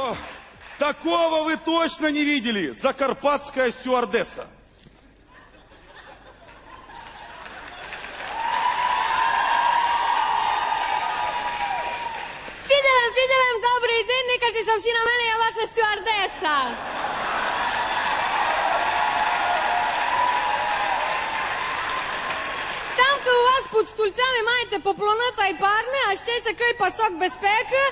О, такого вы точно не видели. Закарпатская стюардесса. Fidelem, fidelem, добрий день, не кажіть всі на мене, я ваша стюардеса. Там, де у вас під стульцями маєте поплоната і парне, а ще такий пасок безпеки.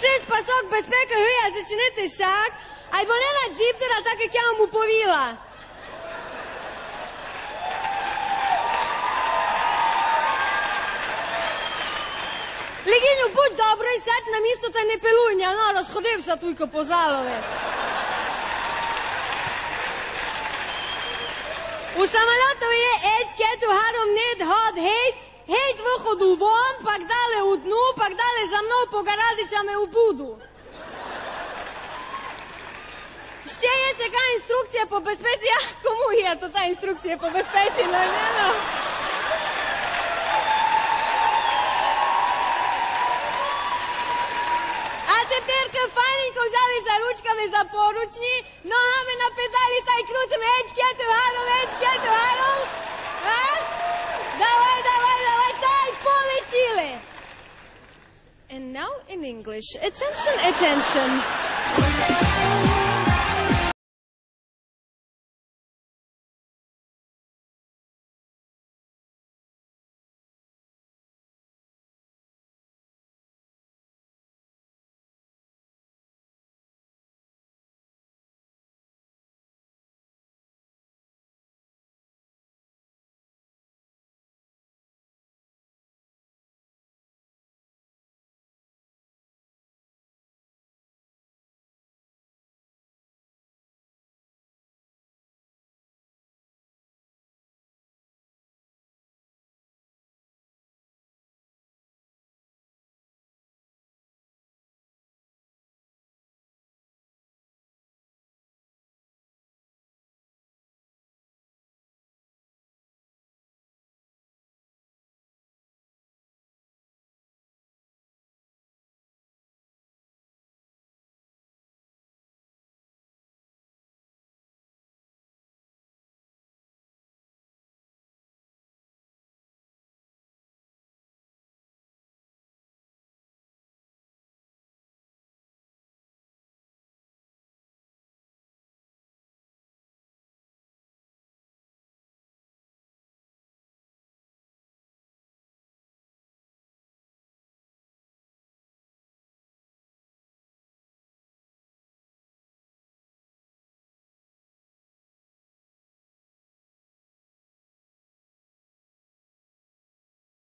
Цей пасок безпеки зачинити сак, а й вони на діптера, так як я вам уповіла. Легіню, будь добрий, сядь на місто та не пилуй, ня, ну, розходився тільки по залові. У самолоту є нед год гейт, гейт виходу вон, пак дали у дну, пак дали за мною по гаразичами у буду. Ще є така інструкція по безпеці. А кому є то та інструкція по безпеці? Ну, не, ну. А тепер файненько взяли за ручками за поручні, ногами на педалі та й крутимо етикету гаром, етикету гаром. And now in English. Attention, attention.